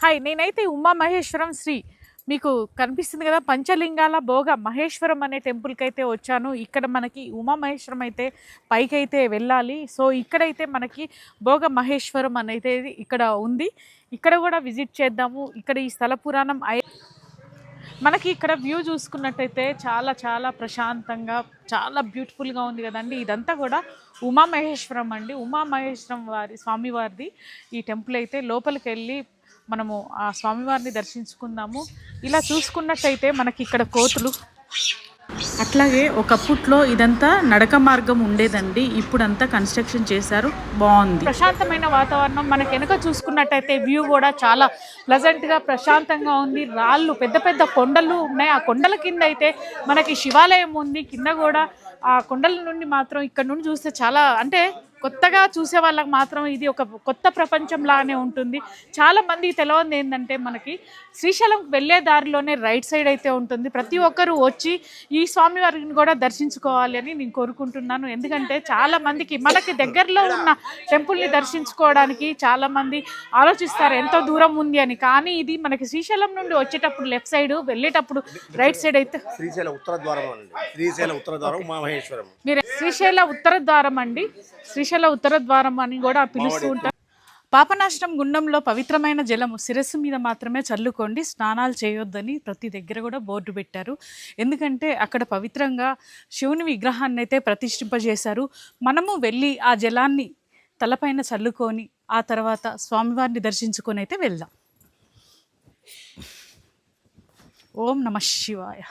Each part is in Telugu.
హాయ్ నేనైతే ఉమా మహేశ్వరం శ్రీ. మీకు కనిపిస్తుంది కదా పంచలింగాల భోగ మహేశ్వరం అనే టెంపుల్కి అయితే వచ్చాను. ఇక్కడ మనకి ఉమా మహేశ్వరం అయితే పైకి అయితే వెళ్ళాలి. సో ఇక్కడైతే మనకి భోగ మహేశ్వరం అనేది ఇక్కడ ఉంది. ఇక్కడ కూడా విజిట్ చేద్దాము. ఇక్కడ ఈ స్థల పురాణం అయి మనకి ఇక్కడ వ్యూ చూసుకున్నట్టయితే చాలా చాలా ప్రశాంతంగా చాలా బ్యూటిఫుల్గా ఉంది కదండి. ఇదంతా కూడా ఉమామహేశ్వరం అండి. ఉమామహేశ్వరం వారి స్వామివారిది ఈ టెంపుల్ అయితే లోపలికి వెళ్ళి మనము ఆ స్వామివారిని దర్శించుకుందాము. ఇలా చూసుకున్నట్టయితే మనకి ఇక్కడ కోతులు. అట్లాగే ఒకప్పుట్లో ఇదంతా నడక మార్గం ఉండేదండి. ఇప్పుడంతా కన్స్ట్రక్షన్ చేశారు. బాగుంది. ప్రశాంతమైన వాతావరణం. మనకి వెనక చూసుకున్నట్టయితే వ్యూ కూడా చాలా ప్లజెంట్గా ప్రశాంతంగా ఉంది. రాళ్ళు పెద్ద పెద్ద కొండలు ఉన్నాయి. ఆ కొండల కింద అయితే మనకి శివాలయం ఉంది. కింద కూడా ఆ కొండల నుండి మాత్రం ఇక్కడ నుండి చూస్తే చాలా అంటే కొత్తగా చూసే వాళ్ళకి మాత్రం ఇది ఒక కొత్త ప్రపంచం లాగానే ఉంటుంది. చాలా మందికి తెలియంది ఏంటంటే మనకి శ్రీశైలం వెళ్ళే దారిలోనే రైట్ సైడ్ అయితే ఉంటుంది. ప్రతి ఒక్కరూ వచ్చి ఈ స్వామి వారిని కూడా దర్శించుకోవాలి అని నేను కోరుకుంటున్నాను. ఎందుకంటే చాలా మందికి మనకి దగ్గరలో ఉన్న టెంపుల్ని దర్శించుకోవడానికి చాలా మంది ఆలోచిస్తారు ఎంతో దూరం ఉంది అని. కానీ ఇది మనకి శ్రీశైలం నుండి వచ్చేటప్పుడు లెఫ్ట్ సైడ్ వెళ్ళేటప్పుడు రైట్ సైడ్ అయితే శ్రీశైల ఉత్తర ద్వారం శ్రీశైల ఉత్తర ద్వారం మహేశ్వరం మీరు శ్రీశైల ఉత్తర ద్వారం అండి. శ్రీశైల ఉత్తర ద్వారం అని కూడా పిలుస్తూ ఉంటారు. పాపనాశనం గుండంలో పవిత్రమైన జలము శిరస్సు మీద మాత్రమే చల్లుకోండి స్నానాలు చేయొద్దని ప్రతి దగ్గర కూడా బోర్డు పెట్టారు. ఎందుకంటే అక్కడ పవిత్రంగా శివుని విగ్రహాన్ని అయితే ప్రతిష్ఠింపజేశారు. మనము వెళ్ళి ఆ జలాన్ని తలపైన చల్లుకొని ఆ తర్వాత స్వామివారిని దర్శించుకొని అయితే వెళ్దాం. ఓం నమ శివాయ.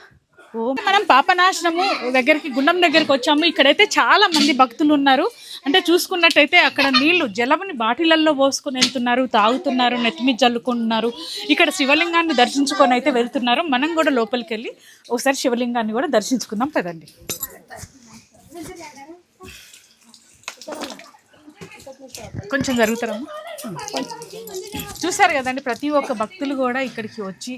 మనం పాపనాశనము దగ్గరికి గుండం దగ్గరికి వచ్చాము. ఇక్కడైతే చాలా మంది భక్తులు ఉన్నారు. అంటే చూసుకున్నట్టయితే అక్కడ నీళ్ళు జలముని బాటిలల్లో పోసుకొని వెళ్తున్నారు తాగుతున్నారు నెత్తిమి జల్లుకుంటున్నారు. ఇక్కడ శివలింగాన్ని దర్శించుకొని అయితే వెళ్తున్నారు. మనం కూడా లోపలికి వెళ్ళి ఒకసారి శివలింగాన్ని కూడా దర్శించుకుందాం. పదండి. కొంచెం జరుగుతారమ్మా చూసారు కదండి ప్రతి ఒక్క భక్తులు కూడా ఇక్కడికి వచ్చి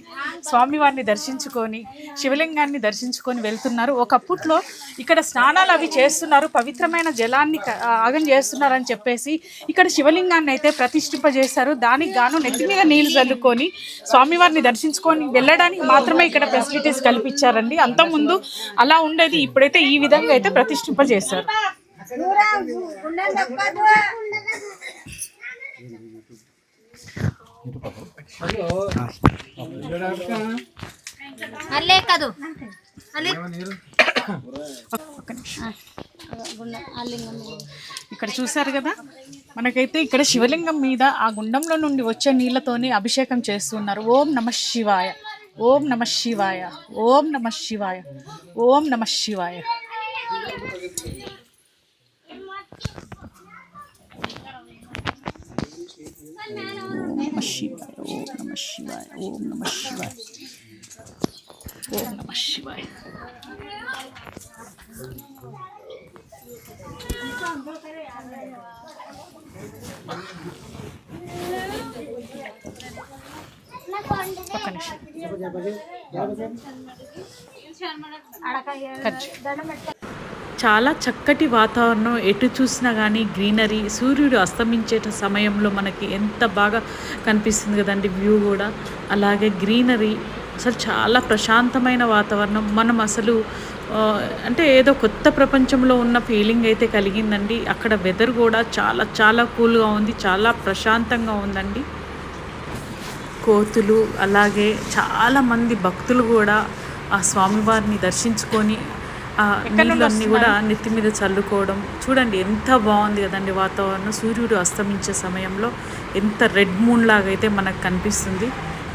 స్వామివారిని దర్శించుకొని శివలింగాన్ని దర్శించుకొని వెళ్తున్నారు. ఒకప్పుట్లో ఇక్కడ స్నానాలు అవి చేస్తున్నారు. పవిత్రమైన జలాన్ని ఆగం చేస్తున్నారని చెప్పేసి ఇక్కడ శివలింగాన్ని అయితే ప్రతిష్ఠింపజేశారు. దానికి గాను నెత్తి మీద నీళ్ళు చల్లుకొని స్వామివారిని దర్శించుకొని వెళ్ళడానికి మాత్రమే ఇక్కడ ఫెసిలిటీస్ కల్పించారండి. అంతకుముందు అలా ఉండేది. ఇప్పుడైతే ఈ విధంగా అయితే ప్రతిష్ఠింపజేశారు. Halo. అల్లే ఇక్కడ చూసారు కదా? మనకైతే ఇక్కడ శివలింగం మీద ఆ గుండంలో నుండి వచ్చే నీళ్ళతోనే అభిషేకం చేస్తున్నారు. ఓం నమ శివాయ. ఓం నమ శివాయ. ఓం నమ శివాయ. ఓం నమ శివాయ. నమ శివాయ ఓం నమ శివాయ ఓం నమ శివాయ ఓం నమ శివాయ ఒక్క నిమిషం కట్ చేయి. చాలా చక్కటి వాతావరణం ఎటు చూసినా కానీ గ్రీనరీ సూర్యుడు అస్తమించే సమయంలో మనకి ఎంత బాగా కనిపిస్తుంది కదండి వ్యూ కూడా. అలాగే గ్రీనరీ అసలు చాలా ప్రశాంతమైన వాతావరణం. మనం అసలు అంటే ఏదో కొత్త ప్రపంచంలో ఉన్న ఫీలింగ్ అయితే కలిగిందండి. అక్కడ వెదర్ కూడా చాలా చాలా కూల్గా ఉంది చాలా ప్రశాంతంగా ఉందండి. కోతులు అలాగే చాలామంది భక్తులు కూడా ఆ స్వామివారిని దర్శించుకొని నీళ్ళన్నీ కూడా నెత్తి మీద చల్లుకోవడం. చూడండి ఎంత బాగుంది కదండి వాతావరణం. సూర్యుడు అస్తమించే సమయంలో ఎంత రెడ్ మూన్ లాగా అయితే మనకు కనిపిస్తుంది.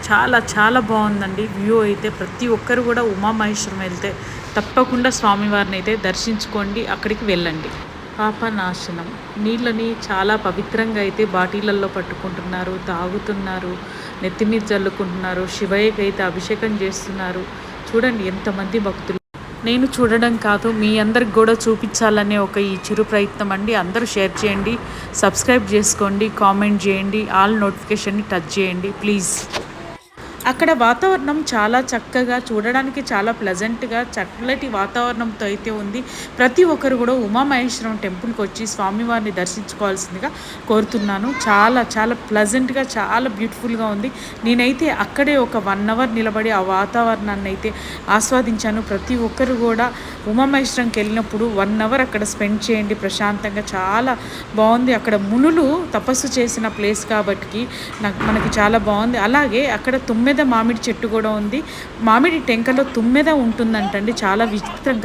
చాలా చాలా బాగుందండి. వ్యూ అయితే ప్రతి ఒక్కరు కూడా ఉమామహేశ్వరం వెళ్తే తప్పకుండా స్వామివారిని అయితే దర్శించుకోండి అక్కడికి వెళ్ళండి. పాపనాశనం. నీళ్ళని చాలా పవిత్రంగా అయితే బాటిళ్ళల్లో పట్టుకుంటున్నారు తాగుతున్నారు నెత్తి మీద చల్లుకుంటున్నారు శివయ్యకి అయితే అభిషేకం చేస్తున్నారు. చూడండి ఎంతమంది భక్తులు నేను చూడడం కాదు మీ అందరికి కూడా చూపించాలనే ఒక ఈ చిరు ప్రయత్నం అండి. అందరూ షేర్ చేయండి సబ్స్క్రైబ్ చేసుకోండి కామెంట్ చేయండి ఆల్ నోటిఫికేషన్ని టచ్ చేయండి ప్లీజ్. అక్కడ వాతావరణం చాలా చక్కగా చూడడానికి చాలా ప్లెజెంట్గా చల్లటి వాతావరణంతో అయితే ఉంది. ప్రతి ఒక్కరు కూడా ఉమామహేశ్వరం టెంపుల్కి వచ్చి స్వామివారిని దర్శించుకోవాల్సిందిగా కోరుతున్నాను. చాలా చాలా ప్లెజెంట్గా చాలా బ్యూటిఫుల్గా ఉంది. నేనైతే అక్కడే ఒక వన్ అవర్ నిలబడి ఆ వాతావరణాన్ని అయితే ఆస్వాదించాను. ప్రతి ఒక్కరు కూడా ఉమామహేశ్వరంకి వెళ్ళినప్పుడు వన్ అవర్ అక్కడ స్పెండ్ చేయండి. ప్రశాంతంగా చాలా బాగుంది. అక్కడ మునులు తపస్సు చేసిన ప్లేస్ కాబట్టి నాకు మనకి చాలా బాగుంది. అలాగే అక్కడ తుమ్మెద మామిడి చెట్టు కూడా ఉంది. మామిడి టెంకలో తుమ్మెద ఉంటుందంటండి. చాలా విచిత్రంగా